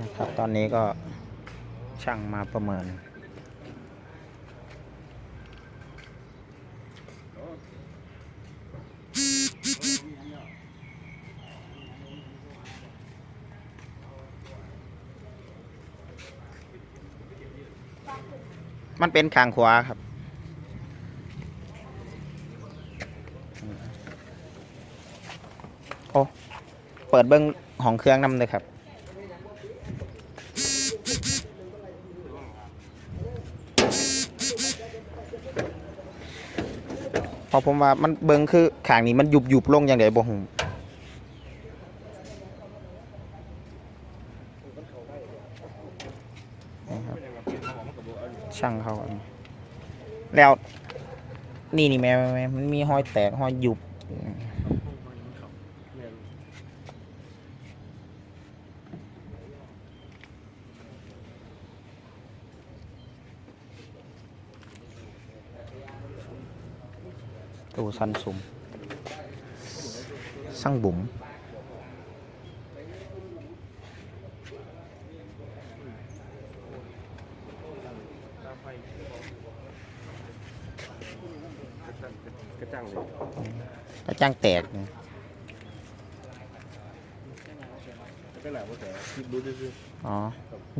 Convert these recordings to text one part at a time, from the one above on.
นะครับตอนนี้ก็ช่างมาประเมิน มันเป็นคางขวาครับโอ้เปิดเบิ้งห้องเครื่องนำเลยครับ พอผมว่ามันเบิ้งคือขางนี้มันยุบยุบลงอย่างไรบ่หูช่างเขาแล้วนี่นี่แม่แม่แม่มันมีห้อยแตกห้อยยุบ ตู้สั้นสุมสั่งบุ๋มกระจังเลยกระจ้างแตกเนี่ยก็หนาวแต่คลิปดูซื่ออ๋อ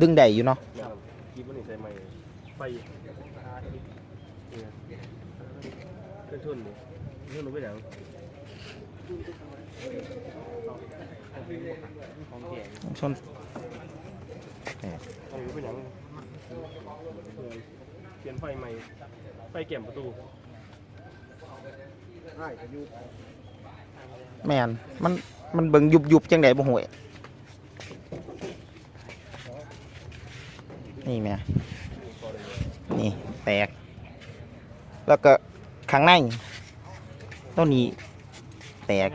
ดึงได้อยู่เนาะคลิปมันนี่ใส่ไม้ไฟ เนี่ยเป็นทุนนี่ทุนรู้ไปไหนของแก่ชนต้องรู้ไปไหนเปลี่ยนไฟใหม่ ไฟแก้มประตูแม่นมัน มันเบิ่งยุบยุบจังไดบ่ห่วยนี่แม่นี่ แตก แล้วก็ ข้างในต้นนี้แตก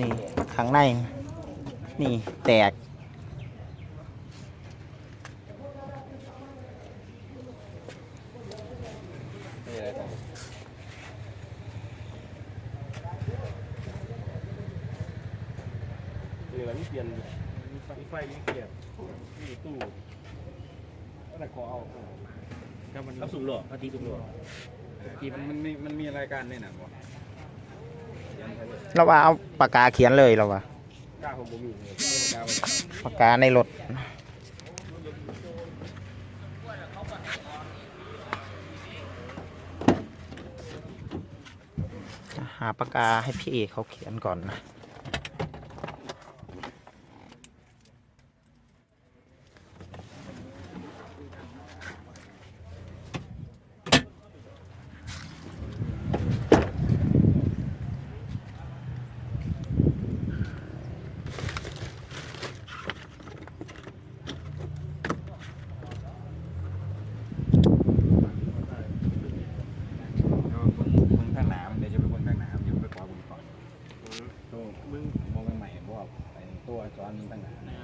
นี่ข้างใน นี่แตกนี่ มีไฟไฟนี่เปลี่ยนนี่ตู้อะไรขอเอาก็มันรับสูบหล่อพาทีสูบหล่อทีมันมันมีมันมีรายการด้วยนะบ่เราว่าเอาปากกาเขียนเลยเราว่ากล้าผมบ่มีเลยกล้าไปปากกาในรถหาปากกาให้พี่เอกเขาเขียนก่อนนะ เบิ่งเบิ่งข้างหน้ามันเดี๋ยวจะไปเบิ่งข้างหน้ามันจะไปขอเบิ่งก่อนตัวมึงมองใหม่ๆบ่ว่า ไอ้ตัวจอนมันตั้งหน้า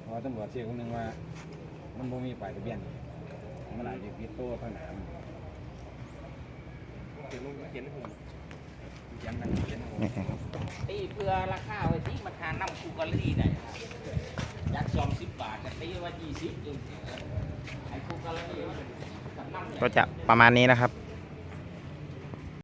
เพราะว่าตำรวจเชื่อคนหนึงว่า มันบ่มีป้ายทะเบียนมันอาจจะผิดตัวข้างหน้ามันเขียนลงเขียนให้ผมเขียนนั่นเขียนนั่นนี่ครับตีเพื่อราคาไว้ที่มันหาน้ำคูกะลี่ได้จากสองสิบบาทแต่ตีว่ายี่สิบอยู่ไอ้คูกะลี่มันกับน้ำเนี่ยก็จะประมาณนี้นะครับ